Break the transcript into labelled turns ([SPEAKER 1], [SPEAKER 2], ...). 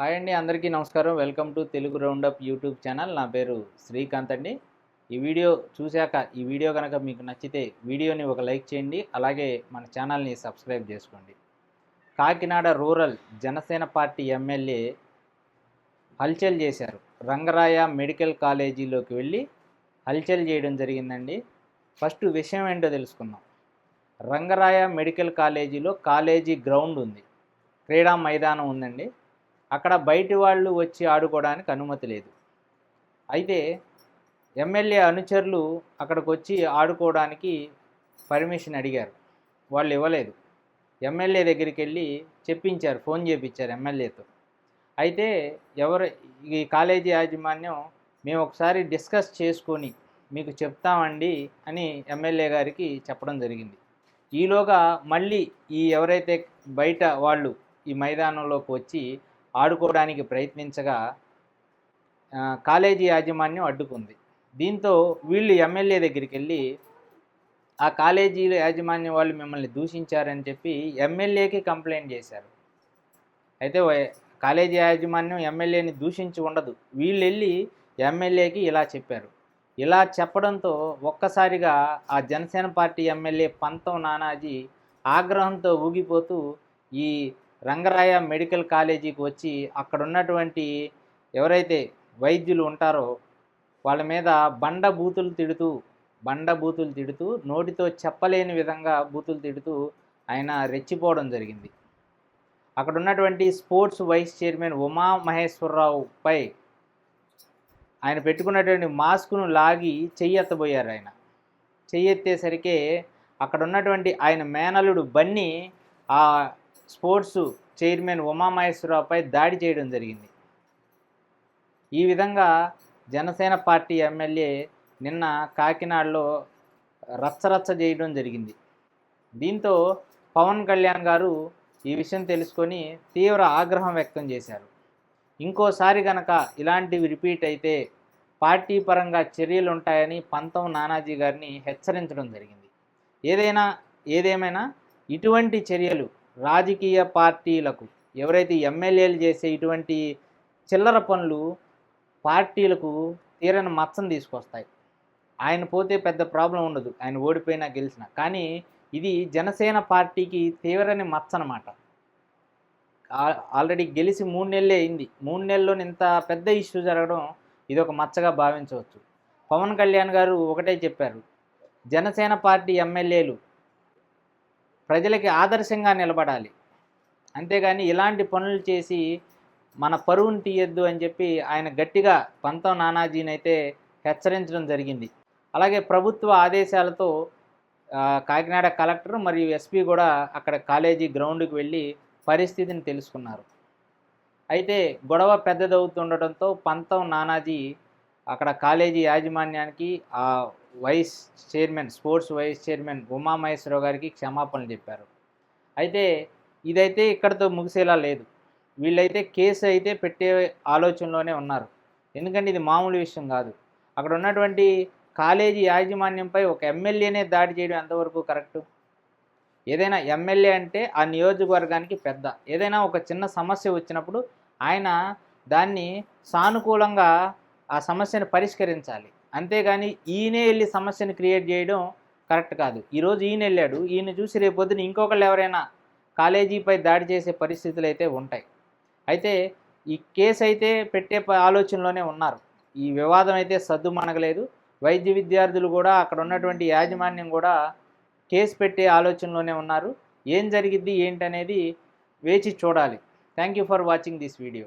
[SPEAKER 1] Hi అండి అందరికీ నమస్కారం. Welcome to Telugu roundup YouTube channel. నా పేరు శ్రీకాంత్ అండి. ఈ వీడియో చూశాక ఈ వీడియో కనుక మీకు నచ్చితే వీడియోని ఒక లైక్ చేయండి అలాగే మన ఛానల్ని సబ్స్క్రైబ్ చేసుకోండి. Kakinada rural Janasena party MLA హల్చల్ చేశారు. రంగరాయ మెడికల్ కాలేజీలోకి వెళ్ళి హల్చల్ చేయడం జరిగిందండి. ఫస్ట్ విషయం ఏంటో తెలుసుకుందాం. రంగరాయ మెడికల్ కాలేజీలో కాలేజీ గ్రౌండ్ ఉంది. క్రీడా మైదానం ఉందండి. అక్కడ బయటి వాళ్ళు వచ్చి ఆడుకోవడానికి అనుమతి లేదు. అయితే ఎమ్మెల్యే అనుచరులు అక్కడికి వచ్చి ఆడుకోవడానికి పర్మిషన్ అడిగారు. వాళ్ళు ఇవ్వలేదు. ఎమ్మెల్యే దగ్గరికి వెళ్ళి చెప్పించారు ఫోన్ చేపించారు ఎమ్మెల్యేతో. అయితే ఎవరు ఈ కాలేజీ యాజమాన్యం మేము ఒకసారి డిస్కస్ చేసుకొని మీకు చెప్తామండి అని ఎమ్మెల్యే గారికి చెప్పడం జరిగింది. ఈలోగా మళ్ళీ ఈ ఎవరైతే బయట వాళ్ళు ఈ మైదానంలోకి వచ్చి ఆడుకోవడానికి ప్రయత్నించగా కాలేజీ యాజమాన్యం అడ్డుకుంది. దీంతో వీళ్ళు ఎమ్మెల్యే దగ్గరికి వెళ్ళి ఆ కాలేజీలో యాజమాన్యం వాళ్ళు మిమ్మల్ని దూషించారని చెప్పి ఎమ్మెల్యేకి కంప్లైంట్ చేశారు. అయితే కాలేజీ యాజమాన్యం ఎమ్మెల్యేని దూషించి ఉండదు. వీళ్ళు వెళ్ళి ఎమ్మెల్యేకి ఇలా చెప్పారు. ఇలా చెప్పడంతో ఒక్కసారిగా ఆ జనసేన పార్టీ ఎమ్మెల్యే పంతం నానాజీ ఆగ్రహంతో ఊగిపోతూ ఈ రంగరాయ మెడికల్ కాలేజీకి వచ్చి అక్కడ ఉన్నటువంటి ఎవరైతే వైద్యులు ఉంటారో వాళ్ళ మీద బండ బూతులు తిడుతూ బండ బూతులు తిడుతూ నోటితో చెప్పలేని విధంగా బూతులు తిడుతూ ఆయన రెచ్చిపోవడం జరిగింది. అక్కడ ఉన్నటువంటి స్పోర్ట్స్ వైస్ చైర్మన్ ఉమా మహేశ్వరరావుపై ఆయన పెట్టుకున్నటువంటి మాస్క్ను లాగి చెయ్యెత్తబోయారు ఆయన. చెయ్యెత్తేసరికే అక్కడ ఉన్నటువంటి ఆయన మేనలుడు బన్నీ ఆ స్పోర్ట్స్ చైర్మన్ ఉమామహేశ్వరరావుపై దాడి చేయడం జరిగింది. ఈ విధంగా జనసేన పార్టీ ఎమ్మెల్యే నిన్న కాకినాడలో రచ్చరచ్చ చేయడం జరిగింది. దీంతో పవన్ కళ్యాణ్ గారు ఈ విషయం తెలుసుకొని తీవ్ర ఆగ్రహం వ్యక్తం చేశారు. ఇంకోసారి గనక ఇలాంటివి రిపీట్ అయితే పార్టీ పరంగా చర్యలు ఉంటాయని పంతం నానాజీ గారిని హెచ్చరించడం జరిగింది. ఏదైనా ఏదేమైనా ఇటువంటి చర్యలు రాజకీయ పార్టీలకు ఎవరైతే ఎమ్మెల్యేలు చేసే ఇటువంటి చిల్లర పనులు పార్టీలకు తీరని మచ్చను తీసుకొస్తాయి. ఆయన పోతే పెద్ద ప్రాబ్లం ఉండదు. ఆయన ఓడిపోయినా గెలిచినా. కానీ ఇది జనసేన పార్టీకి తీవ్రని మచ్చ అనమాట ఆల్రెడీ గెలిచి మూడు నెలలే అయింది. మూడు నెలల్లో ఇంత పెద్ద ఇష్యూ జరగడం ఇది ఒక మచ్చగా భావించవచ్చు. పవన్ కళ్యాణ్ గారు ఒకటే చెప్పారు. జనసేన పార్టీ ఎమ్మెల్యేలు ప్రజలకి ఆదర్శంగా నిలబడాలి. అంతేగాని ఇలాంటి పనులు చేసి మన పరువును తీయద్దు అని చెప్పి ఆయన గట్టిగా పంతం నానాజీని అయితే హెచ్చరించడం జరిగింది. అలాగే ప్రభుత్వ ఆదేశాలతో కాకినాడ కలెక్టర్ మరియు ఎస్పీ కూడా అక్కడ కాలేజీ గ్రౌండ్కి వెళ్ళి పరిస్థితిని తెలుసుకున్నారు. అయితే గొడవ పెద్దదవుతుండటంతో పంతం నానాజీ అక్కడ కాలేజీ యాజమాన్యానికి ఆ vice chairman sports vice chairman Uma Maheshwararao గారికి క్షమాపణలు చెప్పారు. అయితే ఇదైతే ఇక్కడతో ముగిసేలా లేదు. వీళ్ళైతే కేసు అయితే పెట్టే ఆలోచనలోనే ఉన్నారు. ఎందుకంటే ఇది మామూలు విషయం కాదు. అక్కడ ఉన్నటువంటి కాలేజీ యాజమాన్యంపై ఒక ఎమ్మెల్యేనే దాడి చేయడం ఎంతవరకు కరెక్టు? ఏదైనా ఎమ్మెల్యే అంటే ఆ నియోజకవర్గానికి పెద్ద. ఏదైనా ఒక చిన్న సమస్య వచ్చినప్పుడు ఆయన దాన్ని సానుకూలంగా ఆ సమస్యను పరిష్కరించాలి. అంతేగాని ఈయనే వెళ్ళి సమస్యను క్రియేట్ చేయడం కరెక్ట్ కాదు. ఈరోజు ఈయన వెళ్ళాడు ఈయన చూసి రేపొద్దున ఇంకొకళ్ళు ఎవరైనా కాలేజీపై దాడి చేసే పరిస్థితులు అయితే ఉంటాయి. అయితే ఈ కేసు అయితే పెట్టే ప- ఆలోచనలోనే ఉన్నారు. ఈ వివాదం అయితే సద్దు మనగలేదు వైద్య విద్యార్థులు కూడా అక్కడ ఉన్నటువంటి యాజమాన్యం కూడా కేసు పెట్టే ఆలోచనలోనే ఉన్నారు. ఏం జరిగిద్ది ఏంటనేది వేచి చూడాలి. Thank you for watching this video